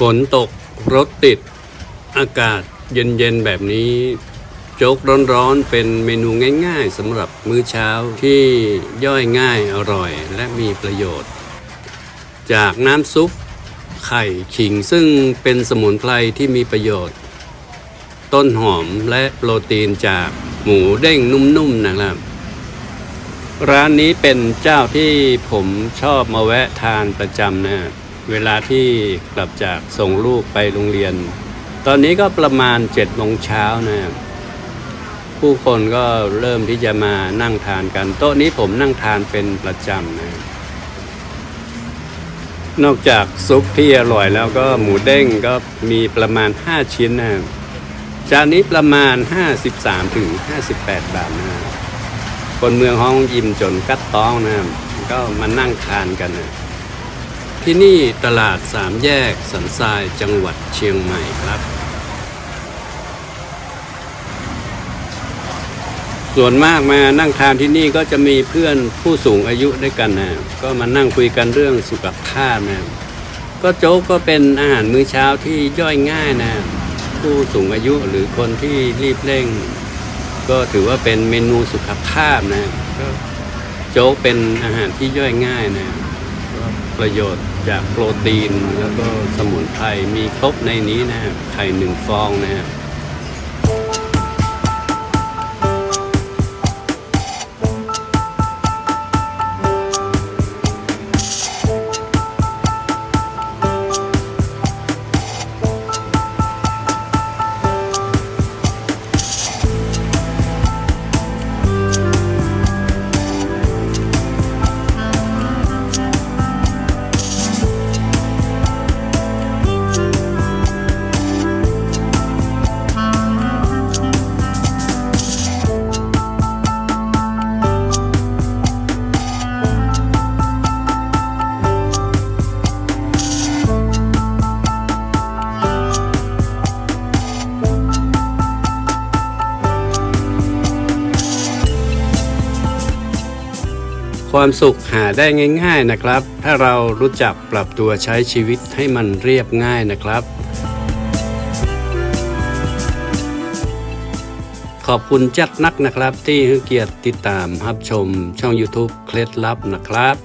ฝนตกรถติด อากาศเย็นๆแบบนี้ โจ๊กร้อนๆเป็นเมนูง่ายๆสำหรับมื้อเช้าที่ย่อยง่ายอร่อยและมีประโยชน์ จากน้ำซุป ไข่ขิงซึ่งเป็นสมุนไพรที่มีประโยชน์ ต้นหอมและโปรตีนจากหมูเด้งนุ่มๆนะครับร้านนี้เป็นเจ้าที่ผมชอบมาแวะทานประจำนะ เวลาที่กลับจากส่งลูกไปโรงเรียน ตอนนี้ก็ประมาณ7จ็ดโมงเช้านะผู้คนก็เริ่มที่จะมานั่งทานกัน โต๊ะนี้ผมนั่งทานเป็นประจำนะนอกจากซุปที่อร่อยแล้วก็หมูเด้งก็มีประมาณ 5 ชิ้นนะจานนี้ประมาณ 53ถึง58 บาทนะคนเมืองห้องยิมจนกัดต้องนะก็มานั่งทานกันนะ ที่นี่ตลาดสามแยกสันทรายจังหวัดเชียงใหม่ครับ ส่วนมากมานั่งทานที่นี่ก็จะมีเพื่อนผู้สูงอายุด้วยกันนะก็มานั่งคุยกันเรื่องสุขภาพนะก็โจ๊กก็เป็นอาหารมื้อเช้าที่ย่อยง่ายนะ ผู้สูงอายุหรือคนที่รีบเร่ง ก็ถือว่าเป็นเมนูสุขภาพนะก็โจ๊กเป็นอาหารที่ย่อยง่ายนะ ประโยชน์จากโปรตีน แล้วก็สมุนไพรมีครบในนี้นะไข่หนึ่งฟองนะครับ ความสุขหาได้ง่าย ๆนะครับ ถ้าเรารู้จักปรับตัวใช้ชีวิตให้มันเรียบง่ายนะครับ ขอบคุณจัดนักนะครับที่ให้เกียรติติดตามรับชมช่อง YouTube เคล็ดลับนะครับ